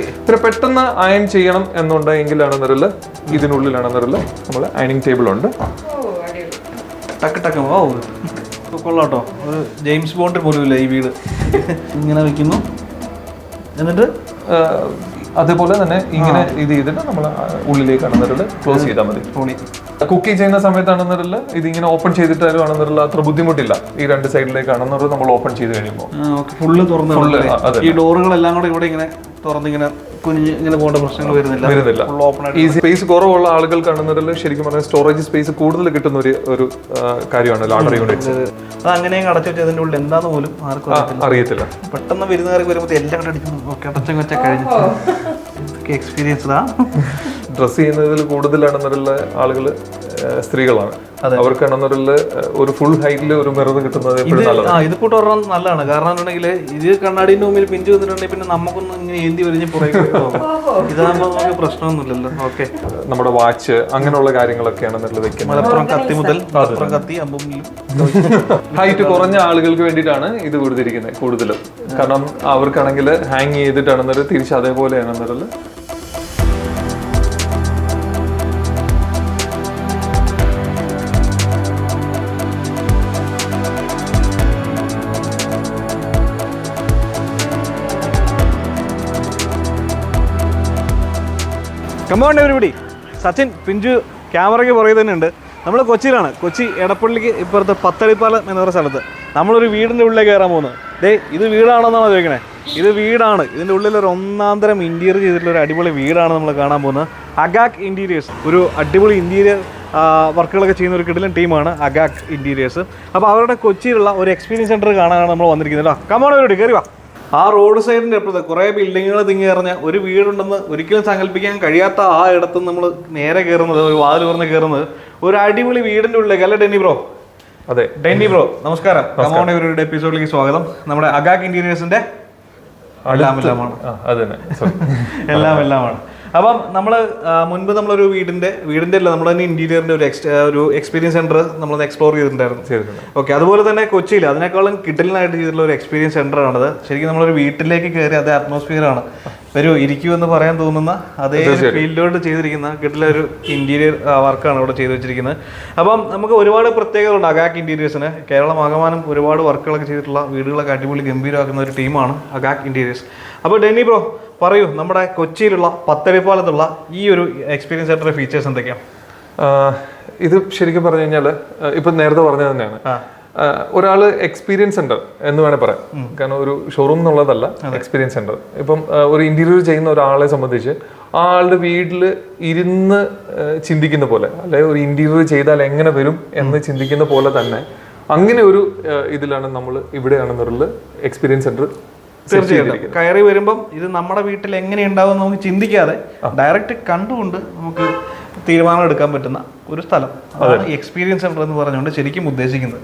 Okay. പിന്നെ പെട്ടെന്ന് iron ചെയ്യണം എന്നുണ്ടെങ്കിലാണെന്നറിൽ ഇതിനുള്ളിലാണെന്നറിൽ നമ്മൾ അയണിങ് ടേബിൾ ഉണ്ട് ടക്ക് ടക്ക് ഓ കൊള്ളാട്ടോ. ഒരു ജെയിംസ് ബോണ്ട് പോലും ഇല്ല ഈ വീട്. ഇങ്ങനെ വെക്കുന്നു. എന്നിട്ട്? അതേപോലെ തന്നെ ഇങ്ങനെ ഇത് ചെയ്തിട്ട് നമ്മൾ ഉള്ളിലേക്ക് ആണെന്നറിൽ ക്ലോസ് ചെയ്താൽ മതി. കുക്കിംഗ് ചെയ്യുന്ന സമയത്താണെന്നറിൽ ഇത് ഇങ്ങനെ ഓപ്പൺ ചെയ്തിട്ടാലും ആണെന്നറിൽ അത്ര ബുദ്ധിമുട്ടില്ല. ഈ രണ്ട് സൈഡിലേക്ക് ആണെന്നത് നമ്മൾ ഓപ്പൺ ചെയ്ത് കഴിയുമ്പോൾ ഫുള്ള് തുറന്ന് അതെ. ഈ ഡോറുകളെല്ലാം കൂടെ ഇവിടെ ഇങ്ങനെ തുറന്ന് ഇങ്ങനെ കുഞ്ഞ് പോകേണ്ട പ്രശ്നങ്ങൾ വരുന്നില്ല. വരുന്നില്ല. ഫുൾ ഓപ്പൺ ആയിട്ട് ഈ സ്പേസ് കുറവുള്ള ആളുകൾക്കാണെന്നറിൽ ശരിക്കും പറഞ്ഞാൽ സ്റ്റോറേജ് സ്പേസ് കൂടുതൽ കിട്ടുന്ന ഒരു ഒരു കാര്യമാണ് ലാഡർ യൂണിറ്റ് അത് അങ്ങനെയും അടച്ചു വെച്ചതിന്റെ ഉള്ളിൽ എന്താന്ന് പോലും ആർക്കും അറിയത്തില്ല. പെട്ടെന്ന് വരുന്നവർക്ക് വരുമ്പോൾ എല്ലാം കൂടെ അടിച്ചു വെച്ച കഴിഞ്ഞു. എക്സ്പീരിയൻസ് ഡ്രസ് ചെയ്യുന്നതിൽ കൂടുതലാണെന്നുള്ള ആളുകൾ സ്ത്രീകളാണ്. അവർക്കാണെന്നറിൽ ഒരു ഫുൾ ഹൈറ്റിൽ ഒരു മിറർ കിട്ടുന്നത് എപ്പോഴും നല്ലതാണ്. ആ ഇത് കൂട്ട് ഒരെണ്ണം നല്ലതാണ്. കാരണം എന്നുണ്ടെങ്കിൽ ഇത് കണ്ണാടിന്റെ മുമ്പിൽ പിഞ്ചു വന്നിട്ടുണ്ടെങ്കിൽ പിന്നെ നമുക്കൊന്നും ഇങ്ങനെ ഏന്തി വരിഞ്ഞ് പുറകെ ഇതാകുമ്പോൾ നമുക്ക് പ്രശ്നമൊന്നുമില്ലല്ലോ. ഓക്കെ നമ്മുടെ വാച്ച് അങ്ങനെയുള്ള കാര്യങ്ങളൊക്കെയാണ് വെക്കുന്നത്. മലപ്പുറം കത്തി മുതൽ മലപ്പുറം കത്തി അമ്പും ഹൈറ്റ് കുറഞ്ഞ ആളുകൾക്ക് വേണ്ടിയിട്ടാണ് ഇത് കൊടുത്തിരിക്കുന്നത് കൂടുതലും. കാരണം അവർക്കാണെങ്കിൽ ഹാങ് ചെയ്തിട്ടാണെന്നൊരു തിരിച്ച് അതേപോലെയാണെന്നുള്ളത് കമ്പൗണ്ട് എവരിബഡി സച്ചിൻ പിഞ്ചു ക്യാമറയ്ക്ക് പുറകെ തന്നെ ഉണ്ട് നമ്മൾ കൊച്ചിയിലാണ്. കൊച്ചി എടപ്പള്ളിക്ക് ഇപ്പുറത്ത് പത്തടിപ്പാലം എന്ന് പറയുന്ന സ്ഥലത്ത്. നമ്മളൊരു വീടിന്റെ ഉള്ളിലേക്ക് കയറാൻ പോകുന്നത് ദേ ഇത് വീടാണെന്നാണ് ചോദിക്കണേ? ഇത് വീടാണ്. ഇതിന്റെ ഉള്ളിൽ ഒരു ഒന്നാന്തരം ഇന്റീരിയർ ചെയ്തിട്ടുള്ള ഒരു അടിപൊളി വീടാണ് നമ്മൾ കാണാൻ പോകുന്നത്. അഗാക് ഇന്റീരിയേഴ്സ് ഒരു അടിപൊളി ഇന്റീരിയർ വർക്കുകളൊക്കെ ചെയ്യുന്ന ഒരു കിടിലൻ ടീമാണ് അഗാക് ഇന്റീരിയേഴ്സ് അപ്പോൾ അവരുടെ കൊച്ചിയിലുള്ള ഒരു എക്സ്പീരിയൻസ് സെന്റർ കാണാനാണ് നമ്മൾ വന്നിരിക്കുന്നത് കേട്ടോ കമാണവരോട് കയറി വാ. ആ റോഡ് സൈഡിന്റെ അപ്പുറത്ത് കുറെ ബിൽഡിങ്ങുകൾ തിങ്ങി എറിഞ്ഞ ഒരു വീടുണ്ടെന്ന് ഒരിക്കലും സങ്കല്പിക്കാൻ കഴിയാത്ത ആ ഇടത്ത് നമ്മൾ നേരെ കയറുന്നത് ഒരു വാതിൽ പറഞ്ഞ് കയറുന്നത് ഒരു അടിപൊളി വീടിന്റെ ഉള്ളിലേക്ക് അല്ലേ ഡെന്നി ബ്രോ? അതെ. ഡെന്നി ബ്രോ നമസ്കാരം. കമോൺ ഒരു എപ്പിസോഡിലേക്ക് സ്വാഗതം. നമ്മുടെ അഗാക് ഇന്റീരിയേഴ്സിന്റെ എല്ലാം എല്ലാമാണ്. എല്ലാം എല്ലാമാണ്. അപ്പം നമ്മൾ മുൻപ് നമ്മളൊരു വീടിന്റെ വീടിന്റെ അല്ല നമ്മൾ തന്നെ ഇന്റീരിയറിന്റെ ഒരു ഒരു എക്സ്പീരിയൻസ് സെന്റർ നമ്മൾ എക്സ്പ്ലോർ ചെയ്തിട്ടുണ്ടായിരുന്നു. ചെയ്തിട്ടുണ്ട്. ഓക്കെ അതുപോലെ തന്നെ കൊച്ചിയിൽ അതിനേക്കാളും കിട്ടലിനായിട്ട് ചെയ്തിട്ടുള്ള ഒരു എക്സ്പീരിയൻസ് സെന്റർ ആണത്. ശരിക്കും നമ്മളൊരു വീട്ടിലേക്ക് കയറി അതേ അറ്റ്മോസ്ഫിയർ ആണ്. വരൂ ഇരിക്കൂ എന്ന് പറയാൻ തോന്നുന്ന അതേ ഫീൽഡിലോട്ട് ചെയ്തിരിക്കുന്ന കിട്ടിലെ ഒരു ഇന്റീരിയർ വർക്കാണ് ഇവിടെ ചെയ്തു വെച്ചിരിക്കുന്നത്. അപ്പം നമുക്ക് ഒരുപാട് പ്രത്യേകത ഉണ്ട് അഗാക് ഇന്റീരിയേഴ്സിന് കേരളം ആകമാനം ഒരുപാട് വർക്കുകളൊക്കെ ചെയ്തിട്ടുള്ള വീടുകളൊക്കെ അടിപൊളി ഗംഭീരമാക്കുന്ന ഒരു ടീമാണ് അഗാക്ക് ഇന്റീരിയേഴ്സ് അപ്പോൾ ഡെന്നി ബ്രോ പറയൂ നമ്മുടെ കൊച്ചിയിലുള്ള പത്തടിപ്പാലത്തുള്ള ഈ ഒരു എക്സ്പീരിയൻസ് സെന്ററിന്റെ ഫീച്ചേഴ്സ് എന്തൊക്കെയാണ് ഇത് ശരിക്കും പറഞ്ഞു കഴിഞ്ഞാൽ ഇപ്പം നേരത്തെ പറഞ്ഞത് തന്നെയാണ്. ഒരാൾ ഒരാൾ എക്സ്പീരിയൻസ് സെന്റർ എന്ന് വേണേൽ പറയാം. കാരണം ഒരു ഷോറൂം എന്നുള്ളതല്ല എക്സ്പീരിയൻസ് സെന്റർ ഇപ്പം ഒരു ഇന്റീരിയർ ചെയ്യുന്ന ഒരാളെ സംബന്ധിച്ച് ആ ആളുടെ വീട്ടിൽ ഇരുന്ന് ചിന്തിക്കുന്ന പോലെ അല്ലെ ഒരു ഇന്റീരിയർ ചെയ്താൽ എങ്ങനെ വരും എന്ന് ചിന്തിക്കുന്ന പോലെ തന്നെ അങ്ങനെ ഒരു ഇതിലാണ് നമ്മൾ ഇവിടെയാണെന്നുള്ള എക്സ്പീരിയൻസ് സെന്റർ തീർച്ചയായിട്ടും. കയറി വരുമ്പം ഇത് നമ്മുടെ വീട്ടിൽ എങ്ങനെ ഉണ്ടാവും നമുക്ക് ചിന്തിക്കാതെ ഡയറക്റ്റ് കണ്ടുകൊണ്ട് നമുക്ക് തീരുമാനം എടുക്കാൻ പറ്റുന്ന ഒരു സ്ഥലം. എക്സ്പീരിയൻസ് സെന്റർ എന്ന് പറഞ്ഞുകൊണ്ട് ശരിക്കും ഉദ്ദേശിക്കുന്നത്.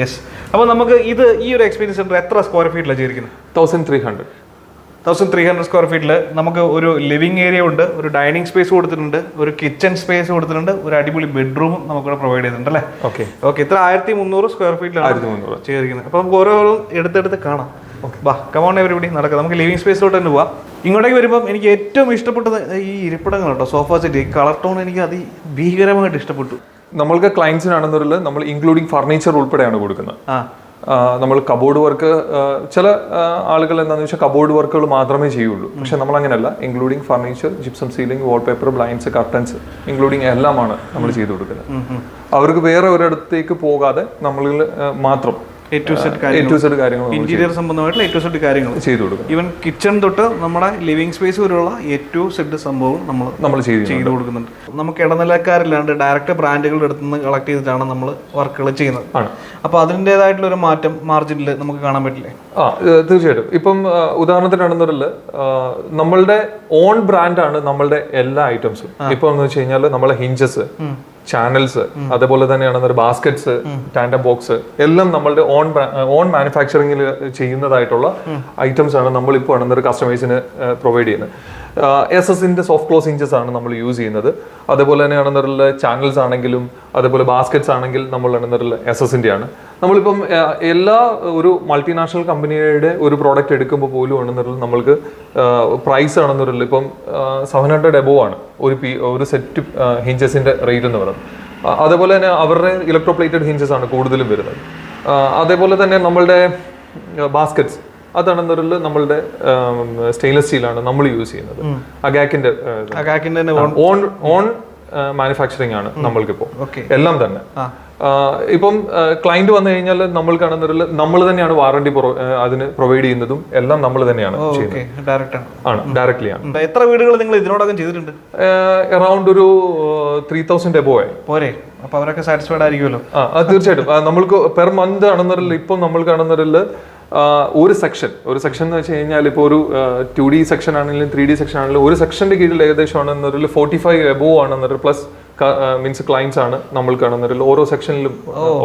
യെസ് അപ്പോൾ നമുക്ക് ഇത് ഈ ഒരു എക്സ്പീരിയൻസ് സെന്റർ എത്ര സ്ക്വയർ ഫീറ്റിലാണ് ചെയ്തിരിക്കുന്നത്? Thousand three hundred thousand three hundred square ഫീറ്റിൽ നമുക്ക് ഒരു ലിവിംഗ് ഏരിയ ഉണ്ട് ഒരു ഡൈനിങ് സ്പേസ് കൊടുത്തിട്ടുണ്ട് ഒരു കിച്ചൺ സ്പേസ് കൊടുത്തിട്ടുണ്ട് ഒരു അടിപൊളി ബെഡ്റൂമും നമുക്കിവിടെ പ്രൊവൈഡ് ചെയ്തിട്ടുണ്ട് അല്ലേ? ഓക്കെ ഓക്കെ ഇത്ര ആയിരത്തി മുന്നൂറ് സ്ക്വയർ ഫീറ്റിലാണ് ആയിരത്തി മുന്നൂറ്. ചെയ്തിരിക്കുന്നത്. അപ്പോൾ നമുക്ക് ഓരോരോ എടുത്തെടുത്ത് കാണാം. വാ കമോൺ എവരിബഡി നടക്കാം. നമുക്ക് ലിവിങ് സ്പേസിലോട്ട് തന്നെ പോവാം. ഇങ്ങോട്ടേക്ക് വരുമ്പം എനിക്ക് ഏറ്റവും ഇഷ്ടപ്പെട്ടത് ഈ ഇരിപ്പിടങ്ങൾ കേട്ടോ സോഫ സെറ്റ് ഈ കളർ ടോൺ എനിക്ക് അതി ഭീകരമായിട്ട് ഇഷ്ടപ്പെട്ടു. നമ്മൾക്ക് ക്ലയൻസിനാണെന്നുള്ള നമ്മൾ ഇൻക്ലൂഡിങ് ഫർണിച്ചർ ഉൾപ്പെടെയാണ് കൊടുക്കുന്നത്. ആ. ആ, നമ്മൾ കബോർഡ് വർക്ക് ചില ആളുകൾ എന്താണെന്ന് വെച്ചാൽ കബോർഡ് വർക്കുകൾ മാത്രമേ ചെയ്യുള്ളൂ. പക്ഷെ നമ്മൾ അങ്ങനെയല്ല including furniture gypsum ceiling wallpaper blinds curtains including എല്ലാമാണ് നമ്മൾ ചെയ്തു കൊടുക്കുന്നത്. അവർക്ക് വേറെ ഒരിടത്തേക്ക് പോകാതെ നമ്മളിൽ മാത്രം ഇന്റീരിയർ സംബന്ധമായിട്ടുള്ള എ ടു കാര്യങ്ങൾ ചെയ്തു കൊടുക്കും. ഈവൻ കിച്ചൺ തൊട്ട് നമ്മുടെ ലിവിംഗ് സ്പേസ് വരെയുള്ള എ ടു സംഭവം നമ്മൾ നമ്മൾ ചെയ്തു കൊടുക്കുന്നുണ്ട്. നമുക്ക് ഇടനിലക്കാരില്ലാണ്ട് ഡയറക്റ്റ് ബ്രാൻഡുകളുടെ അടുത്ത് നിന്ന് കളക്ട് ചെയ്തിട്ടാണ് നമ്മൾ വർക്കുകൾ ചെയ്യുന്നത്. അപ്പൊ അപ്പോൾ അതിന്റെതായിട്ടുള്ള ഒരു മാറ്റം മാർജിനിൽ നമുക്ക് കാണാൻ പറ്റില്ലേ? ആ തീർച്ചയായിട്ടും. ഇപ്പം ഉദാഹരണത്തിനാണെന്നുണ്ടെങ്കിൽ നമ്മളുടെ ഓൺ ബ്രാൻഡാണ് നമ്മളുടെ എല്ലാ ഐറ്റംസും ഇപ്പൊ എന്ന് വെച്ച് കഴിഞ്ഞാൽ നമ്മളെ ഹിഞ്ചസ് ചാനൽസ് അതേപോലെ തന്നെയാണ് ബാസ്ക്കറ്റ്സ് ടാൻഡം ബോക്സ് എല്ലാം നമ്മളുടെ ഓൺ ഓൺ മാനുഫാക്ചറിങ്ങിൽ ചെയ്യുന്നതായിട്ടുള്ള ഐറ്റംസ് ആണ് നമ്മൾ ഇപ്പോൾ ആണെന്നൊരു കസ്റ്റമേഴ്സിന് പ്രൊവൈഡ് ചെയ്യുന്നത്. എസ് എസിന്റെ സോഫ്റ്റ് ക്ലോസ് ഇഞ്ചസ് ആണ് നമ്മൾ യൂസ് ചെയ്യുന്നത്. അതേപോലെ തന്നെ ആണെന്നുള്ള ചാനൽസ് ആണെങ്കിലും അതേപോലെ ബാസ്ക്കറ്റ്സ് ആണെങ്കിൽ നമ്മൾ ആണെന്നുള്ള എസ് എസിന്റെ ആണ്. നമ്മളിപ്പം എല്ലാ ഒരു മൾട്ടിനാഷണൽ കമ്പനിയുടെ ഒരു പ്രോഡക്റ്റ് എടുക്കുമ്പോൾ പോലും ആണെന്നുള്ള നമ്മൾക്ക് പ്രൈസ് ആണെന്നുള്ള ഇപ്പം സെവൻ ഹൺഡ്രഡ് എബോ ആണ് ഒരു പി ഒരു സെറ്റ് ഹിഞ്ചസിന്റെ റേറ്റ് എന്ന് പറയുന്നത്. അതേപോലെ തന്നെ അവരുടെ ഇലക്ട്രോപ്ലേറ്റഡ് ഹിഞ്ചസ് ആണ് കൂടുതലും വരുന്നത്. അതേപോലെ തന്നെ നമ്മളുടെ ബാസ്ക്കറ്റ്സ് അതാണെന്നൊരു നമ്മളുടെ സ്റ്റെയിൻലെസ് സ്റ്റീലാണ് നമ്മൾ യൂസ് ചെയ്യുന്നത്. അഗാക്കിന്റെ അഗാക്കിന്റെ ഓൺ ഓൺ മാനുഫാക്ചറിങ് ആണ് നമ്മൾക്കിപ്പോൾ എല്ലാം തന്നെ. ഇപ്പം ക്ലയന്റ് വന്നു കഴിഞ്ഞാൽ നമ്മൾ കാണുന്നതിൽ നമ്മൾ തന്നെയാണ് വാറണ്ടി അതിന് പ്രൊവൈഡ് ചെയ്യുന്നതും എല്ലാം നമ്മൾ തന്നെയാണ് ചെയ്യുന്നത്. ആണ്. ഡയറക്ട്ലി ആണ്. എത്ര വീടുകൾ നിങ്ങൾ ഇതിനോടകം ചെയ്തിട്ടുണ്ട്? അറൌണ്ട് ഒരു ത്രീ തൗസൻഡ് എബോ ആയി. പോരെ. അപ്പൊ അവരൊക്കെ സാറ്റിസ്ഫൈഡ് ആയിരിക്കുമല്ലോ. ആ തീർച്ചയായിട്ടും. നമ്മൾക്ക് പെർ മന്ത് ആണെന്നറിയില്ല ഇപ്പം നമ്മൾ കാണുന്നതിൽ ഒരു സെക്ഷൻ ഒരു സെക്ഷൻ എന്ന് വെച്ച് കഴിഞ്ഞാൽ ഇപ്പോൾ ഒരു ടു ഡി സെക്ഷൻ ആണെങ്കിലും ത്രീ ഡി സെക്ഷൻ ആണെങ്കിലും ഒരു സെക്ഷന്റെ കീഴിൽ ഏകദേശം ആണെന്നൊരു ഫോർട്ടി ഫൈവ് എബോ ആണെന്നൊരു പ്ലസ് മീൻസ് ക്ലയൻസ് ആണ് നമ്മൾ കാണുന്നൊരു ഓരോ സെക്ഷനിലും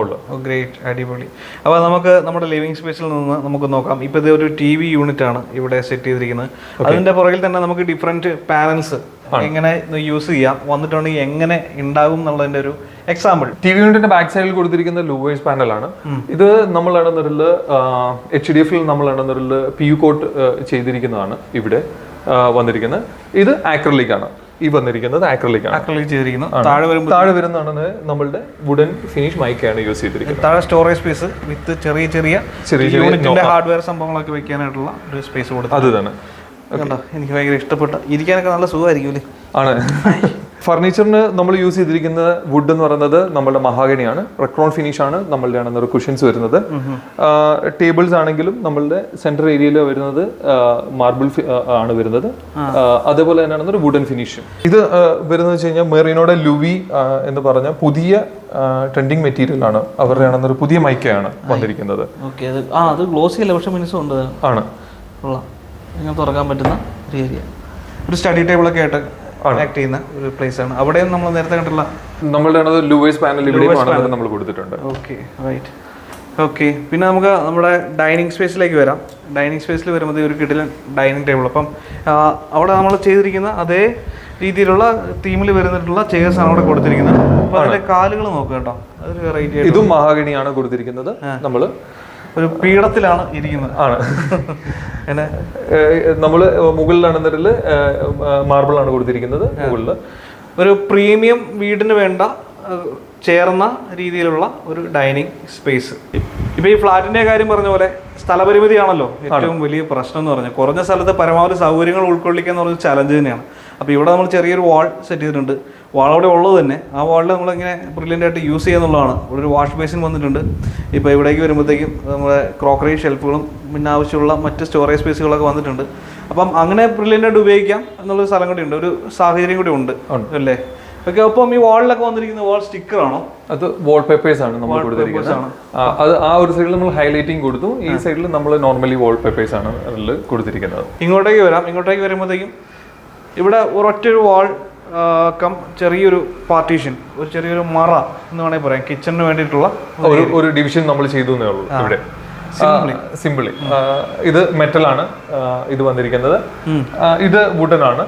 ഉള്ളത്. ഓ ഗ്രേറ്റ് അടിപൊളി. അപ്പോൾ നമുക്ക് നമ്മുടെ ലിവിംഗ് സ്പേസിൽ നിന്ന് നമുക്ക് നോക്കാം. ഇപ്പോൾ ഇത് ഒരു ടി വി യൂണിറ്റ് ആണ് ഇവിടെ സെറ്റ് ചെയ്തിരിക്കുന്നത്. അതിന്റെ പുറകിൽ തന്നെ നമുക്ക് ഡിഫറെന്റ് പാനൽസ് എങ്ങനെ യൂസ് ചെയ്യാം വന്നിട്ടുണ്ടെങ്കിൽ എങ്ങനെ ഉണ്ടാകും എന്നുള്ളതിന്റെ ഒരു എക്സാമ്പിൾ ടി വി യൂണിറ്റിന്റെ ബാക്ക് സൈഡിൽ കൊടുത്തിരിക്കുന്ന ലൂവേഴ്സ് പാനലാണ് ഇത് നമ്മൾ ആണെന്നറിൽ എച്ച് ഡി എഫിൽ നമ്മൾ ആണെന്നറിൽ പി യു കോട്ട് ചെയ്തിരിക്കുന്നതാണ് ഇവിടെ വന്നിരിക്കുന്നത്. ഇത് ആക്രലിക് ആണ്. ഈ വന്നിരിക്കുന്നത് ആക്രലിക് ആണ്. ആക്രലിക് ചെയ്തിരിക്കുന്നു. താഴെ വരുമ്പോൾ താഴെ വരുന്നതാണ് നമ്മളുടെ വുഡൻ ഫിനിഷ് മൈക്കാണ് യൂസ് ചെയ്തിരിക്കുന്നത്. താഴെ സ്റ്റോറേജ് സ്പേസ് വിത്ത് ചെറിയ ചെറിയ ചെറിയ ചെറിയ യൂണിറ്റിന്റെ ഹാർഡ്വെയർ സംഭവങ്ങളൊക്കെ വെക്കാനായിട്ടുള്ള ഒരു സ്പേസ് കൊടുത്തു അത് തന്നെ. കണ്ടോ? എനിക്ക് ഭയങ്കര ഇഷ്ടപ്പെട്ട. ഇരിക്കാനൊക്കെ നല്ല സുഖമായിരിക്കും അല്ലേ? ആണ്. ഫർണിച്ചറിന് നമ്മൾ യൂസ് ചെയ്തിരിക്കുന്ന വുഡ് എന്ന് പറയുന്നത് നമ്മളുടെ മഹാഗണിയാണ്. റെക്രോൺ ഫിനിഷ് ആണ് നമ്മളുടെ ആണെന്നൊരു കുഷൻസ് വരുന്നത്. ടേബിൾസ് ആണെങ്കിലും നമ്മളുടെ സെന്റർ ഏരിയയിൽ വരുന്നത് മാർബിൾ ആണ് വരുന്നത്. അതേപോലെ തന്നെയാണ് ഒരു വുഡൻ ഫിനിഷ് ഇത് വരുന്നത് വെച്ച് കഴിഞ്ഞാൽ മെറീനോടെ ലുവി എന്ന് പറഞ്ഞ പുതിയ ട്രെൻഡിങ് മെറ്റീരിയൽ ആണ്. അവരുടെ ആണെന്നൊരു പുതിയ മൈക്കയാണ് വന്നിരിക്കുന്നത്. അത് ഗ്ലോസി അല്ല? പക്ഷെ മിനിസം ഉണ്ട്. ആണ്. തുറക്കാൻ പറ്റുന്ന ഒരു ഏരിയ ഒരു സ്റ്റഡി ടേബിളൊക്കെ ആയിട്ട് ആക്ട് ചെയ്യുന്ന ഒരു പ്ലേസ് ആണ്. അവിടെയും നമ്മൾ നേരത്തെ കണ്ടുള്ള നമ്മളുടെ പാനൽ ഇവിടെയും നമ്മൾ കൊടുത്തിട്ടുണ്ട്. ഓക്കെ റൈറ്റ് ഓക്കെ പിന്നെ നമുക്ക് നമ്മുടെ ഡൈനിങ് സ്പേസിലേക്ക് വരാം. ഡൈനിങ് സ്പേസിൽ വരുമ്പോൾ ഒരു കിടിലൻ ഡൈനിങ് ടേബിൾ അപ്പം അവിടെ നമ്മൾ ചെയ്തിരിക്കുന്ന അതേ രീതിയിലുള്ള തീമിൽ വരുന്നിട്ടുള്ള ചെയർസ് ആണ് അവിടെ കൊടുത്തിരിക്കുന്നത്. അപ്പോൾ അതിന്റെ കാലുകൾ നോക്കുക കേട്ടോ. അതൊരു വെറൈറ്റി ഇതും മഹാഗണിയാണ് കൊടുത്തിരിക്കുന്നത് നമ്മൾ ഒരു പീഠത്തിലാണ് ഇരിക്കുന്നത്. ആണ്. എന്നെ നമ്മൾ മുകളിലാണെന്നതിൽ മാർബിൾ ആണ് കൊടുത്തിരിക്കുന്നത് മുകളിൽ ഒരു പ്രീമിയം വീടിന് വേണ്ട ചേർന്ന രീതിയിലുള്ള ഒരു ഡൈനിങ് സ്പേസ് ഇപ്പൊ ഈ ഫ്ലാറ്റിന്റെ കാര്യം പറഞ്ഞ പോലെ സ്ഥലപരിമിതിയാണല്ലോ ഏറ്റവും വലിയ പ്രശ്നം എന്ന് പറഞ്ഞാൽ. കുറഞ്ഞ സ്ഥലത്ത് പരമാവധി സൗകര്യങ്ങൾ ഉൾക്കൊള്ളിക്കുക എന്ന് പറഞ്ഞ ചലഞ്ച് തന്നെയാണ്. അപ്പോൾ ഇവിടെ നമ്മൾ ചെറിയൊരു വാൾ സെറ്റ് ചെയ്തിട്ടുണ്ട്. വാൾ അവിടെ ഉള്ളത് തന്നെ. ആ വാളിൽ നമ്മളിങ്ങനെ ബ്രില്യന്റ് ആയിട്ട് യൂസ് ചെയ്യുന്നുള്ളതാണ് ഇവിടെ ഒരു വാഷ് ബേസിൻ വന്നിട്ടുണ്ട്. ഇപ്പോൾ ഇവിടേക്ക് വരുമ്പോഴത്തേക്കും നമ്മുടെ ക്രോക്കറി ഷെൽഫുകളും പിന്നെ ആവശ്യമുള്ള മറ്റ് സ്റ്റോറേജ് സ്പേസുകളൊക്കെ വന്നിട്ടുണ്ട്. അപ്പം അങ്ങനെ ബ്രില്യന്റ് ആയിട്ട് ഉപയോഗിക്കാം എന്നുള്ളൊരു സ്ഥലം കൂടി ഉണ്ട്. ഒരു സാഹചര്യം കൂടി ഉണ്ട്. അല്ലേ? ഓക്കെ അപ്പം ഈ വാളിലൊക്കെ വന്നിരിക്കുന്ന വാൾ സ്റ്റിക്കർ ആണോ? അത് വാൾ പേപ്പേഴ്സ് ആണ് നമ്മൾ കൊടുത്തിരിക്കുന്നത്. ആ, അത് ആ ഒരു സൈഡിൽ നമ്മൾ ഹൈലൈറ്റിംഗ് കൊടുത്തു. ഈ സൈഡിൽ നമ്മൾ നോർമലി വാൾ പേപ്പേഴ്സ് ആണ് അതിൽ കൊടുത്തിരിക്കുന്നത്. ഇങ്ങോട്ടേക്ക് വരാം. ഇങ്ങോട്ടേക്ക് വരുമ്പോഴത്തേക്കും ഇവിടെ ഒരൊറ്റ ഒരു വാൾ കം ചെറിയൊരു പാർട്ടീഷൻ ഒരു ചെറിയൊരു മറ എന്ന് വേണമെങ്കിൽ പറയാം. കിച്ചണിന് വേണ്ടിയിട്ടുള്ള ഒരു ഒരു ഡിവിഷൻ നമ്മൾ ചെയ്തു എന്നേ ഉള്ളൂ ഇവിടെ. സിമ്പിളി ഇത് മെറ്റൽ ആണ് ഇത് വന്നിരിക്കുന്നത്. ഇത് വുഡൻ ആണ്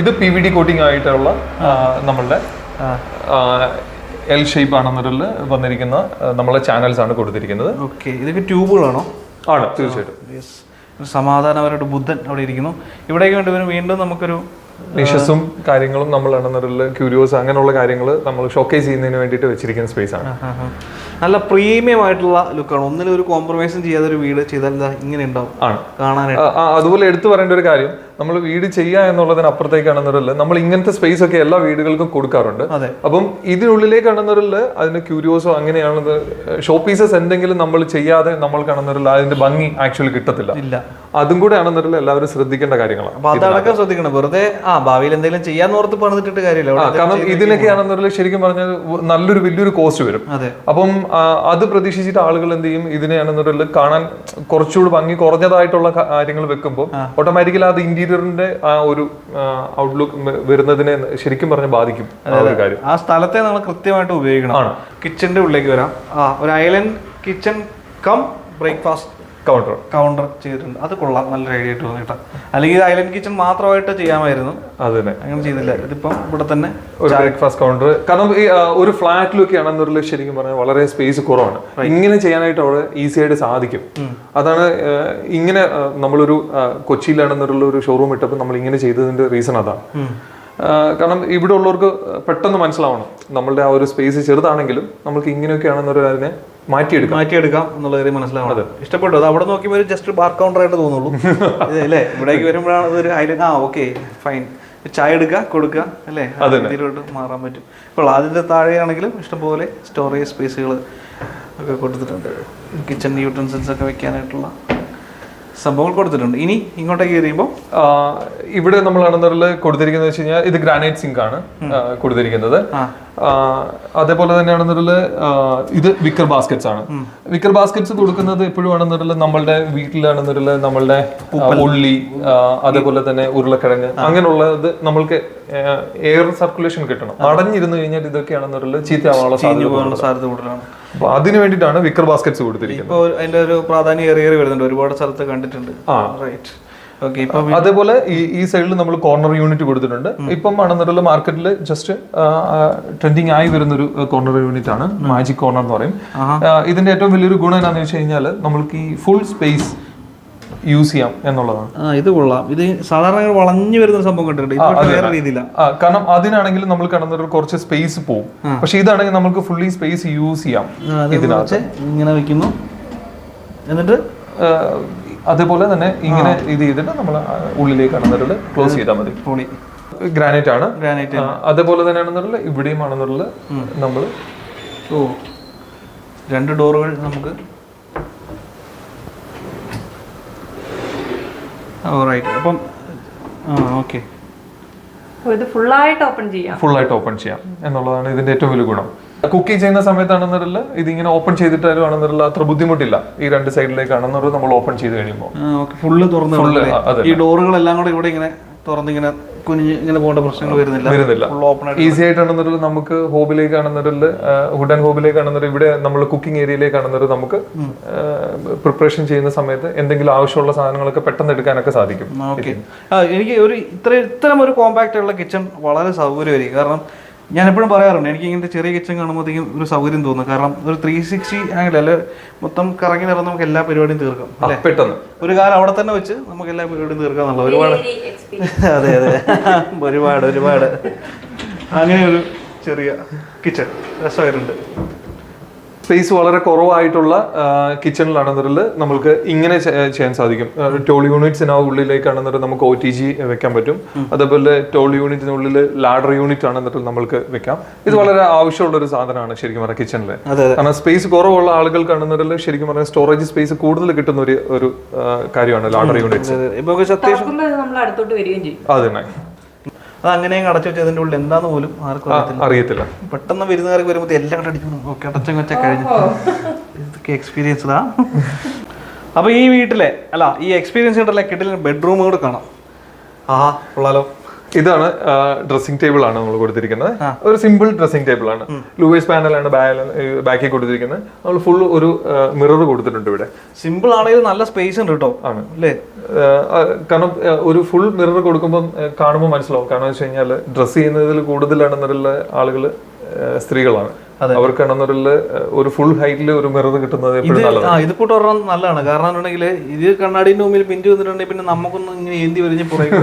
ഇത് പി വി ഡി കോട്ടിംഗ് ആയിട്ടുള്ള നമ്മളുടെ എൽ ഷേപ്പ് ആണെന്നുള്ള വന്നിരിക്കുന്ന നമ്മളെ ചാനൽസ് ആണ് കൊടുത്തിരിക്കുന്നത്. ഓക്കെ ഇതൊക്കെ ട്യൂബുകളാണോ ആണ് തീർച്ചയായിട്ടും. സമാധാനപരമായിട്ട് ബുദ്ധൻ അവിടെ ഇരിക്കുന്നു. ഇവിടേക്ക് വേണ്ടി വരും വീണ്ടും നമുക്കൊരു നിഷസും കാര്യങ്ങളും നമ്മൾ ആണെന്നതിൽ ക്യൂരിയോസ് അങ്ങനെയുള്ള കാര്യങ്ങൾ നമ്മൾ ഷോക്കേസ് ചെയ്യുന്നതിന് വേണ്ടിയിട്ട് വെച്ചിരിക്കുന്ന സ്പേസ് ആണ്. നല്ല പ്രീമിയം ആയിട്ടുള്ള ലുക്കാണ് ഒന്നിലും ഒരു കോംപ്രമൈസും ചെയ്യാതെ ഒരു വീട് ചെയ്താൽ ഇങ്ങനെ ഉണ്ടാവും? ആണ്. കാണാനായിട്ട്. അതുപോലെ എടുത്തു പറയേണ്ട ഒരു കാര്യം നമ്മൾ വീട് ചെയ്യുക എന്നുള്ളതിന് അപ്പുറത്തേക്കാണെന്നറില്ല നമ്മൾ ഇങ്ങനത്തെ സ്പേസ് ഒക്കെ എല്ലാ വീടുകൾക്കും കൊടുക്കാറുണ്ട്. അപ്പം ഇതിനുള്ളിലേക്കാണെന്നറില്ല അതിന് ക്യൂരിയോസോ അങ്ങനെയാണത് ഷോ പീസസ് എന്തെങ്കിലും നമ്മൾ ചെയ്യാതെ നമ്മൾ കാണുന്നറില്ല അതിന്റെ ഭംഗി ആക്ച്വലി കിട്ടത്തില്ല. ഇല്ല. അതും കൂടെ ആണെന്നുള്ള എല്ലാവരും ശ്രദ്ധിക്കേണ്ട കാര്യങ്ങളാണ് അപ്പൊ അതടക്കം ശ്രദ്ധിക്കണം. വെറുതെ ആ ഭാവിയിൽ എന്തെങ്കിലും ചെയ്യാന്ന് ഓർത്ത് പണിതിട്ടിട്ട് കാര്യമില്ല. കാരണം ഇതിനൊക്കെ ഇതിനൊക്കെയാണെന്നറില്ല ശരിക്കും പറഞ്ഞാൽ നല്ലൊരു വലിയൊരു കോസ്റ്റ് വരും. അപ്പം അത് പ്രതീക്ഷിച്ചിട്ട് ആളുകൾ എന്ത് ചെയ്യും? ഇതിനെയാണെന്നുള്ള കാണാൻ കുറച്ചുകൂടി ഭംഗി കുറഞ്ഞതായിട്ടുള്ള കാര്യങ്ങൾ വെക്കുമ്പോൾ ഓട്ടോമാറ്റിക്കലി അത് ഇന്റീരിയറിന്റെ ആ ഒരു ഔട്ട്ലുക്ക് വരുന്നതിനെ ശരിക്കും പറഞ്ഞ് ബാധിക്കും ആ ഒരു കാര്യം. ആ സ്ഥലത്തെ നമ്മൾ കൃത്യമായിട്ട് ഉപയോഗിക്കണം. ആണ്. കിച്ചന്റെ ഉള്ളിലേക്ക് വരാം. ആ ഒരു island kitchen cum breakfast counter counter ചെയ്തിട്ടുണ്ട്. അത് കൊള്ളാം. നല്ലൊരു ഐഡിയ ആയിട്ട് തോന്നിട്ട അല്ലെങ്കിൽ ഐലൻഡ് കിച്ചൺ മാത്രമായിട്ട് ചെയ്യാമായിരുന്നു. അത് അങ്ങനെ ചെയ്തില്ല. ഇതിപ്പം ഇവിടെ തന്നെ ഒരു ബ്രേക്ക്ഫാസ്റ്റ് കൗണ്ടർ കാരണം ഈ ആ, ഒരു ഫ്ലാറ്റിലൊക്കെ ആണെന്നുള്ള ശരിക്കും പറഞ്ഞാൽ വളരെ സ്പേസ് കുറവാണ്. ഇങ്ങനെ ചെയ്യാനായിട്ട് അവിടെ ഈസി ആയിട്ട് സാധിക്കും. അതാണ് ആ, ഇങ്ങനെ ആ, നമ്മളൊരു ആ, കൊച്ചിയിലാണെന്നുള്ള ഒരു ഷോറൂം ഇട്ടപ്പോൾ നമ്മൾ ഇങ്ങനെ ചെയ്തതിന്റെ റീസൺ അതാണ് ആ, കാരണം ഇവിടെ ഉള്ളവർക്ക് പെട്ടെന്ന് മനസ്സിലാവണം. നമ്മളുടെ ആ ഒരു സ്പേസ് ചെറുതാണെങ്കിലും നമുക്ക് ഇങ്ങനെയൊക്കെയാണെന്നൊരു അതിനെ മാറ്റിയെടുക്കാം. മാറ്റിയെടുക്കാം എന്നുള്ള കാര്യം മനസ്സിലാവണത് ഇഷ്ടപ്പെട്ടു. അത് അവിടെ നോക്കിയപ്പോൾ ഒരു ജസ്റ്റ് ബാർ കൗണ്ടർ ആയിട്ട് തോന്നുള്ളൂ. അല്ലേ? ഇവിടേക്ക് വരുമ്പോഴാണ് അതൊരു ഐലൻഡ് ആ ഓക്കെ ഫൈൻ ചായ എടുക്കുക കൊടുക്കുക അല്ലേ? അതിലോട്ട് രീതിയിലോട്ട് മാറാൻ പറ്റും. ഇപ്പോൾ അതിന്റെ താഴെയാണെങ്കിലും ഇഷ്ടംപോലെ സ്റ്റോറേജ് സ്പേസുകൾ ഒക്കെ കൊടുത്തിട്ടുണ്ട്. കിച്ചൺ യൂട്ടൻസിൽസ് ഒക്കെ വെക്കാനായിട്ടുള്ള സംഭവങ്ങൾ കൊടുത്തിട്ടുണ്ട്. ഇനി ഇങ്ങോട്ടേക്ക് കയറിയുമ്പോൾ ഇവിടെ നമ്മൾ നമ്മളാണെന്നറിൽ കൊടുത്തിരിക്കുന്നത് വെച്ച് കഴിഞ്ഞാൽ ഇത് ഗ്രാനൈറ്റ് സിങ്ക് ആണ് കൊടുത്തിരിക്കുന്നത്. അതേപോലെ തന്നെ തന്നെയാണെന്നറിൽ ഇത് വിക്കർ ബാസ്ക്കറ്റ്സ് ആണ്. വിക്കർ ബാസ്ക്കറ്റ്സ് കൊടുക്കുന്നത് എപ്പോഴും ആണെന്നറിൽ നമ്മളുടെ വീട്ടിലാണെന്നറിൽ നമ്മളുടെ ഉള്ളി അതേപോലെ തന്നെ ഉരുളക്കിഴങ്ങ് അങ്ങനെയുള്ളത് നമ്മൾക്ക് എയർ സർക്കുലേഷൻ കിട്ടണം. അടഞ്ഞിരുന്നു കഴിഞ്ഞാൽ ഇതൊക്കെ ചീത്തയാവാനുള്ള സാധ്യത കൂടുതലാണ്. അപ്പൊ അതിന് വേണ്ടിയിട്ടാണ് വിക്കർ ബാസ്കറ്റ്സ് കൊടുത്തിരിക്കുന്നത്. ഇപ്പോൾ ഒരു പ്രാധാന്യം ഏറി ഏറി വരുന്നുണ്ട്. ഒരുപാട് സ്ഥലത്ത് കണ്ടിട്ടുണ്ട്. ആ. റൈറ്റ് അതേപോലെ ഈ ഈ സൈഡിൽ നമ്മൾ കോർണർ യൂണിറ്റ് കൊടുത്തിട്ടുണ്ട്. ഇപ്പം ആണെന്നുള്ള മാർക്കറ്റിൽ ജസ്റ്റ് ട്രെൻഡിങ് ആയി വരുന്ന ഒരു കോർണർ യൂണിറ്റ് ആണ്. മാജിക് കോർണർ എന്ന് പറയും. ഇതിന്റെ ഏറ്റവും വലിയൊരു ഗുണം എന്താണെന്ന് വെച്ച് കഴിഞ്ഞാൽ നമ്മൾക്ക് ഈ ഫുൾ സ്പേസ് യൂസ് ചെയ്യാം എന്നുള്ളതാണ്. ഇത് കൊള്ളാം. ഇത് സാധാരണ വളഞ്ഞു വരുന്ന സംഭവം കണ്ടിട്ടുണ്ട്. വേറെ രീതിയില്ല. കാരണം അതിനാണെങ്കിൽ നമ്മൾ കിടന്നിട്ട് കുറച്ച് സ്പേസ് പോകും പക്ഷെ ഇതാണെങ്കിൽ നമുക്ക് ഫുള്ളി സ്പേസ് യൂസ് ചെയ്യാം ഇതിനകത്ത്. ഇങ്ങനെ വെക്കുന്നു. എന്നിട്ട്? അതേപോലെ തന്നെ ഇങ്ങനെ ഇത് ചെയ്തിട്ട് നമ്മൾ ഉള്ളിലേക്ക് ആണെന്നുള്ളത് ക്ലോസ് ചെയ്താൽ മതി. പൊളി. ഗ്രാനൈറ്റ് ആണ്. ഗ്രാനൈറ്റ് അതേപോലെ തന്നെ ആണെന്നുള്ള ഇവിടെയും ആണെന്നുള്ള നമ്മൾ ഓ രണ്ട് ഡോറുകൾ നമുക്ക് റൈറ്റ് അപ്പം ആ ഓക്കെ ഇത് ഫുള്ളായിട്ട് ഓപ്പൺ ചെയ്യാം. ഫുൾ ആയിട്ട് ഓപ്പൺ ചെയ്യാം എന്നുള്ളതാണ് ഇതിന്റെ ഏറ്റവും വലിയ ഗുണം. കുക്കിംഗ് ചെയ്യുന്ന സമയത്താണെന്നുള്ള ഇതിങ്ങനെ ഓപ്പൺ ചെയ്തിട്ടാലും ആണെന്നുള്ള അത്ര ബുദ്ധിമുട്ടില്ല. ഈ രണ്ട് സൈഡിലേക്കാണെന്നുള്ളത് നമ്മൾ ഓപ്പൺ ചെയ്ത് കഴിയുമ്പോൾ. ഓക്കെ ഫുള്ള് തുറന്ന്. ഈ ഡോറുകളെല്ലാം കൂടെ ഇവിടെ ഇങ്ങനെ തുറന്നിങ്ങനെ കുനിഞ്ഞ് ഇങ്ങനെ പോകേണ്ട പ്രശ്നങ്ങൾ വരുന്നില്ല. വരുന്നില്ല. ഈസി ആയിട്ടാണെന്നൊരു നമുക്ക് ഹോബിലേക്ക് ആണെന്നൊരു ആൻഡ് ഹോബിലേക്ക് ആണെന്നൊരു ഇവിടെ നമ്മൾ കുക്കിംഗ് ഏരിയയിലേക്ക് ആണെന്നൊരു നമുക്ക് പ്രിപ്പറേഷൻ ചെയ്യുന്ന സമയത്ത് എന്തെങ്കിലും ആവശ്യമുള്ള സാധനങ്ങളൊക്കെ പെട്ടെന്ന് എടുക്കാനൊക്കെ സാധിക്കും. ഓക്കെ. എനിക്ക് ഒരു ഇത്ര ഇത്തരം ഒരു കോമ്പാക്റ്റ് ഉള്ള കിച്ചൺ വളരെ സൗകര്യമായിരിക്കും. കാരണം ഞാൻ എപ്പോഴും പറയാറുണ്ട് എനിക്ക് ഇങ്ങനത്തെ ചെറിയ കിച്ചൺ കാണുമ്പോഴത്തേക്കും ഒരു സൗകര്യം തോന്നുന്നു കാരണം ഒരു ത്രീ സിക്സ്റ്റി ആംഗിൾ അല്ലെ? മൊത്തം കറങ്ങി നടന്ന് നമുക്ക് എല്ലാ പരിപാടിയും തീർക്കാം ആ, പെട്ടെന്ന്. ഒരു കാലം അവിടെ തന്നെ വെച്ച് നമുക്ക് എല്ലാ പരിപാടിയും തീർക്കാം എന്നുള്ള ഒരുപാട് അതെ അതെ. ഒരുപാട് ഒരുപാട്. അങ്ങനെ ഒരു ചെറിയ കിച്ചൺ രസമായിട്ടുണ്ട്. സ്പേസ് വളരെ കുറവായിട്ടുള്ള കിച്ചണിലാണെന്നതിൽ നമ്മൾക്ക് ഇങ്ങനെ ചെയ്യാൻ സാധിക്കും. ടോൾ യൂണിറ്റ്സിന് ആ ഉള്ളിലേക്കാണ് നിരൽ നമുക്ക് ഒ ടി ജി വെക്കാൻ പറ്റും. അതേപോലെ ടോൾ യൂണിറ്റിനുള്ളിൽ ലാഡർ യൂണിറ്റ് ആണെന്നിട്ട് നമ്മൾക്ക് വെക്കാം. ഇത് വളരെ ആവശ്യമുള്ള ഒരു സാധനമാണ് ശരിക്കും പറഞ്ഞാൽ കിച്ചണിൽ അതെ കാരണം സ്പേസ് കുറവുള്ള ആളുകൾക്കാണെന്നതിൽ ശരിക്കും പറഞ്ഞാൽ സ്റ്റോറേജ് സ്പേസ് കൂടുതൽ കിട്ടുന്ന ഒരു ഒരു കാര്യമാണ് ലാഡർ യൂണിറ്റ്സ് അതെ, അതെ. ഇത് അങ്ങനെ അങ്ങനെയും അടച്ചു വെച്ച് അതിന്റെ ഉള്ളിൽ എന്താന്ന് പോലും ആർക്കും അറിയത്തില്ല. അറിയത്തില്ല. പെട്ടെന്ന് വിരുന്നുകാർക്ക് വരുമ്പോൾ എല്ലാം കൂടെ അടിച്ചു ഓക്കെ അടച്ചും വെച്ചാൽ കഴിഞ്ഞു. ഇതൊക്കെ എക്സ്പീരിയൻസ്ഡാ അപ്പൊ ഈ വീട്ടിലെ അല്ല ഈ എക്സ്പീരിയൻസ് ഉണ്ടല്ലേ കിട്ടില്ല ബെഡ്റൂം കൂടെ കാണാം. ആ കൊള്ളാലോ. ഇതാണ് ഡ്രസ്സിംഗ് ടേബിൾ ആണ് നമ്മൾ കൊടുത്തിരിക്കുന്നത്. ഒരു സിമ്പിൾ ഡ്രസ്സിംഗ് ടേബിൾ ആണ്. ലൂവേസ് പാനലാണ് ബാക്കി കൊടുത്തിരിക്കുന്നത്. നമ്മൾ ഫുൾ ഒരു മിറർ കൊടുത്തിട്ടുണ്ട് ഇവിടെ. സിമ്പിൾ ആണെങ്കിൽ നല്ല സ്പേസ് ഉണ്ട് കേട്ടോ ആണ്. അല്ലേ? കാരണം ഒരു ഫുൾ മിറർ കൊടുക്കുമ്പോൾ കാണുമ്പോൾ മനസ്സിലാവും. കാരണം വെച്ച് കഴിഞ്ഞാൽ ഡ്രസ്സ് ചെയ്യുന്നതിൽ കൂടുതലാണെന്നുള്ള ആളുകൾ സ്ത്രീകളാണ്. അവർക്കാണെന്നുള്ള ഒരു ഫുൾ ഹൈറ്റിൽ ഒരു മിറർ കിട്ടുന്നത് ഇത് എപ്പോഴും നല്ലതാണ്. കാരണം ഇത് കണ്ണാടിന്റെ മുമ്പിൽ പിന്തി വന്നിട്ടുണ്ടെങ്കിൽ പിന്നെ നമുക്കൊന്നും ഇങ്ങനെ ഏന്തി വരിഞ്ഞ് പുറകെ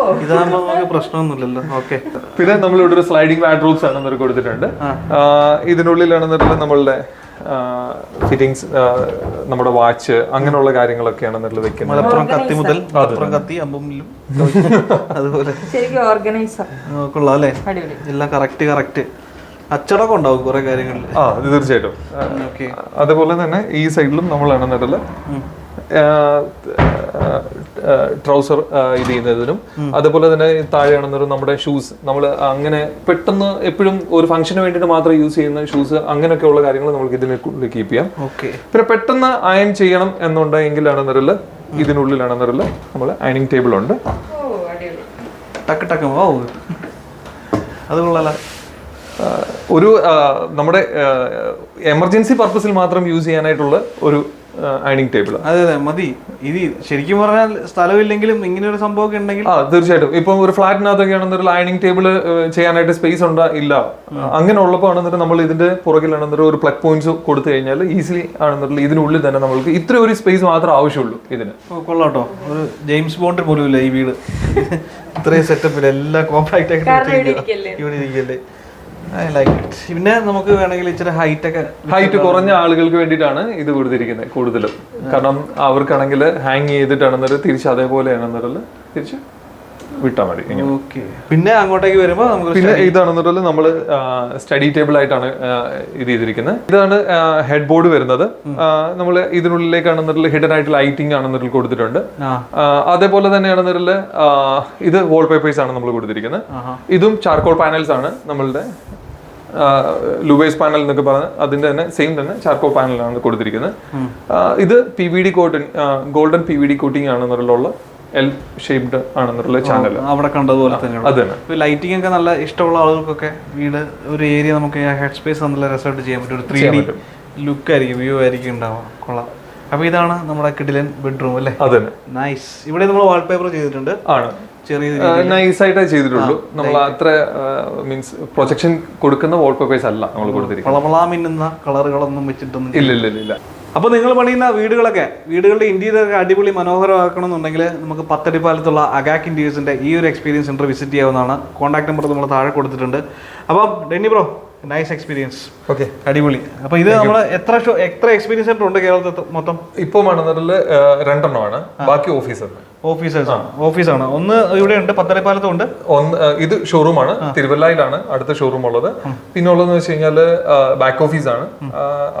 പോകാം ഇതാകുമ്പോൾ നമുക്ക് പ്രശ്നമൊന്നുമില്ലല്ലോ. ഓക്കെ പിന്നെ നമ്മൾ ഇവിടെ ഒരു സ്ലൈഡിംഗ് വാഡ്രോബ്സ് ആണ് കൊടുത്തിട്ടുണ്ട്. ആഹ് ഇതിനുള്ളിലാണെന്നുണ്ടെങ്കിൽ നമ്മളുടെ ഫിറ്റിങ്സ് നമ്മുടെ വാച്ച് അങ്ങനെയുള്ള കാര്യങ്ങളൊക്കെയാണ് നല്ല വെക്കുന്നത് മലപ്പുറം കത്തി മുതൽ മലപ്പുറം കത്തി അമ്പുമില്ലും അതുപോലെ. കൊള്ളാം അല്ലേ? എല്ലാം കറക്റ്റ് കറക്റ്റ് അച്ചടക്കം ഉണ്ടാവും കുറെ കാര്യങ്ങളിൽ ആ ഇത് തീർച്ചയായിട്ടും. അതുപോലെ തന്നെ ഈ സൈഡിലും നമ്മളാണെന്നിട്ടുള്ള ട്രൗസർ ഇത് ചെയ്യുന്നതിനും. അതുപോലെ തന്നെ താഴെയാണെന്നൊരു നമ്മുടെ ഷൂസ് നമ്മൾ അങ്ങനെ പെട്ടെന്ന് എപ്പോഴും ഒരു ഫംഗ്ഷന് വേണ്ടിയിട്ട് മാത്രം യൂസ് ചെയ്യുന്ന ഷൂസ് അങ്ങനെയൊക്കെ ഉള്ള കാര്യങ്ങൾ നമുക്ക് ഇതിനുള്ളിൽ കീപ്പ് ചെയ്യാം. പിന്നെ പെട്ടെന്ന് അയൺ ചെയ്യണം എന്നുണ്ടെങ്കിലാണെന്നൊരു ഇതിനുള്ളിലാണെന്നൊരു നമ്മൾ അയണിങ് ടേബിൾ ഉണ്ട് ഓ അടിപൊളി ടക്ക് ടക്ക് ഓ അത് കൊള്ളാലോ. ഒരു നമ്മുടെ എമർജൻസി പർപ്പസിൽ മാത്രം യൂസ് ചെയ്യാനായിട്ടുള്ള ഒരു ഡൈനിങ് ടേബിൾ അതെ അതെ മതി. ഇത് ശരിക്കും പറഞ്ഞാൽ സ്ഥലമില്ലെങ്കിലും ഇങ്ങനെ ഒരു സംഭവം ഉണ്ടെങ്കിൽ ആ തീർച്ചയായിട്ടും. ഇപ്പം ഒരു ഫ്ലാറ്റിനകത്തൊക്കെ ആണെന്നൊരു ഡൈനിങ് ടേബിൾ ചെയ്യാനായിട്ട് സ്പേസ് ഉണ്ടാ? ഇല്ല. അങ്ങനെ ഉള്ളപ്പോൾ ആണെന്നിട്ട് നമ്മൾ ഇതിന്റെ പുറകിലാണെന്നൊരു ഒരു പ്ലഗ് പോയിന്റ്സ് കൊടുത്തു കഴിഞ്ഞാൽ ഈസിലി ആണെന്നുള്ള ഇതിനുള്ളിൽ തന്നെ നമ്മൾക്ക് ഇത്ര ഒരു സ്പേസ് മാത്രം ആവശ്യമുള്ളൂ ഇതിന്. കൊള്ളാട്ടോ. ഒരു ജെയിംസ് ബോണ്ട് പോലും ഇല്ല ഈ വീട്. ഇത്രയും സെറ്റപ്പിൽ എല്ലാം കോമ്പാക്ട് ആയിട്ട് ഇവിടെ. ഇരിക്കല്ലേ? പിന്നെ നമുക്ക് വേണമെങ്കിൽ ഇച്ചിരി ഹൈറ്റ് ഒക്കെ ഹൈറ്റ് കുറഞ്ഞ ആളുകൾക്ക് വേണ്ടിയിട്ടാണ് ഇത് കൊടുത്തിരിക്കുന്നത് കൂടുതലും. കാരണം അവർക്കാണെങ്കിൽ ഹാങ് ചെയ്തിട്ടാണെന്നൊരു തിരിച്ച് അതേപോലെയാണെന്നൊരു തിരിച്ച് വിട്ടാൽ മതി പിന്നെ അങ്ങോട്ടേക്ക് വരുമ്പോൾ നമുക്ക് പിന്നെ ഇതാണെന്നുണ്ടെങ്കിൽ നമ്മൾ സ്റ്റഡി ടേബിൾ ആയിട്ടാണ് ഇത് ചെയ്തിരിക്കുന്നത്. ഇതാണ് ഹെഡ് ബോർഡ് വരുന്നത്. നമ്മൾ ഇതിനുള്ളിലേക്കാണെന്നുണ്ടെങ്കിൽ ഹിഡൻ ആയിട്ട് ലൈറ്റിംഗ് ആണെന്നുണ്ടെങ്കിൽ കൊടുത്തിട്ടുണ്ട്. അതേപോലെ തന്നെയാണെന്നുണ്ടെങ്കിൽ ഇത് വാൾ പേപ്പേഴ്സ് ആണ് നമ്മൾ കൊടുത്തിരിക്കുന്നത്. ഇതും ചാർക്കോൾ പാനൽസ് ആണ് നമ്മളുടെ ലുവേസ് പാനൽ എന്നൊക്കെ പറഞ്ഞ് അതിന്റെ തന്നെ സെയിം തന്നെ ചാർക്കോ പാനലാണ് കൊടുത്തിരിക്കുന്നത്. ഇത് P V D coating golden P V D coating ആണെന്നുള്ള എൽ ഷേപ്ഡ് ആണെന്നുള്ള ചാനൽ അവിടെ കണ്ടതുപോലെ തന്നെയാണ്. അത് തന്നെ ഇപ്പൊ ലൈറ്റിംഗ് ഒക്കെ നല്ല ഇഷ്ടമുള്ള ആളുകൾക്കൊക്കെ വീട് ഒരു ഏരിയ നമുക്ക് ഹെഡ് സ്പേസ് നല്ല രസമായിട്ട് ചെയ്യാൻ പറ്റും. ഒരു ത്രീ ഡി ലുക്ക് ആയിരിക്കും വ്യൂ ആയിരിക്കും ഉണ്ടാവുക. കൊള്ളാം. അപ്പൊ ഇതാണ് നമ്മുടെ കിഡിലൻ ബെഡ്റൂം അല്ലേ? അത് തന്നെ നൈസ് ഇവിടെ നമ്മൾ വാൾപേപ്പർ ചെയ്തിട്ടുണ്ട്. ആണ്. ചെറിയ നൈസ് ആയിട്ടേ ചെയ്തിട്ടുള്ളൂ. നമ്മൾ അത്ര മീൻസ് പ്രൊജക്ഷൻ കൊടുക്കുന്ന വാൾ പേപ്പേഴ്സ് അല്ല നമ്മൾ കൊടുത്തിരിക്കുന്നത്. മിന്നുന്ന കളറുകളൊന്നും വെച്ചിട്ടൊന്നും ഇല്ല ഇല്ല ഇല്ല. ഇല്ല അപ്പൊ നിങ്ങൾ പണിയുന്ന വീടുകളൊക്കെ വീടുകളുടെ ഇന്റീരിയർ ഒക്കെ അടിപൊളി മനോഹരമാക്കണമെന്നുണ്ടെങ്കിൽ നമുക്ക് പത്തടിപ്പാലത്തുള്ള അഗാക്ക് ഇന്റീരിയേഴ്സിന്റെ ഈ ഒരു എക്സ്പീരിയൻസ് സെന്റർ വിസിറ്റ് ചെയ്യാവുന്നതാണ്. കോൺടാക്ട് നമ്പർ നമ്മൾ താഴെ കൊടുത്തിട്ടുണ്ട്. അപ്പം Denny bro nice experience okay അടിപൊളി. അപ്പൊ ഇത് നമ്മൾ എത്ര എത്ര എക്സ്പീരിയൻസ് സെന്റർ ഉണ്ട് കേരളത്തിൽ മൊത്തം? ഇപ്പോൾ മണ്ണിൽ രണ്ടെണ്ണമാണ്. ബാക്കി ഓഫീസാണ് ഓഫീസേഴ്സ് ആണ്. ഓഫീസാണ് ഒന്ന് ഇവിടെ ഉണ്ട് പത്തരപ്പാലത്തും ഉണ്ട് ഒന്ന് ഇത് ഷോറൂമാണ് തിരുവല്ലായിലാണ് അടുത്ത ഷോറൂം ഉള്ളത്. പിന്നെ ഉള്ളതെന്ന് വെച്ച് കഴിഞ്ഞാൽ ബാക്ക് ഓഫീസ് ആണ്.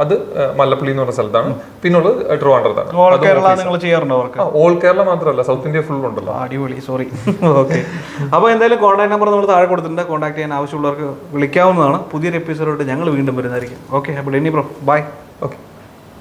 അത് മല്ലപ്പള്ളി എന്ന് പറഞ്ഞ സ്ഥലത്താണ്. പിന്നെ ഉള്ളത് ട്രിവാൻഡ്രത്താണ്. ഓൾ കേരള നിങ്ങൾ ചെയ്യാറുണ്ടോ അവർക്ക് ഓൾ കേരള മാത്രമല്ല സൗത്ത് ഇന്ത്യ ഫുൾ ഉണ്ടല്ലോ. അടിപൊളി സോറി ഓക്കെ അപ്പോൾ എന്തായാലും കോൺടാക്ട് നമ്പർ നമ്മൾ താഴെ കൊടുത്തിട്ടുണ്ട്. കോൺടാക്ട് ചെയ്യാൻ ആവശ്യമുള്ളവർക്ക് വിളിക്കാവുന്നതാണ്. പുതിയൊരു എപ്പിസോഡോട്ട് ഞങ്ങൾ വീണ്ടും വരുന്നതായിരിക്കും. ഓക്കെ അപ്പോൾ ഡെന്നി ബ്രോ ബൈ ഓക്കെ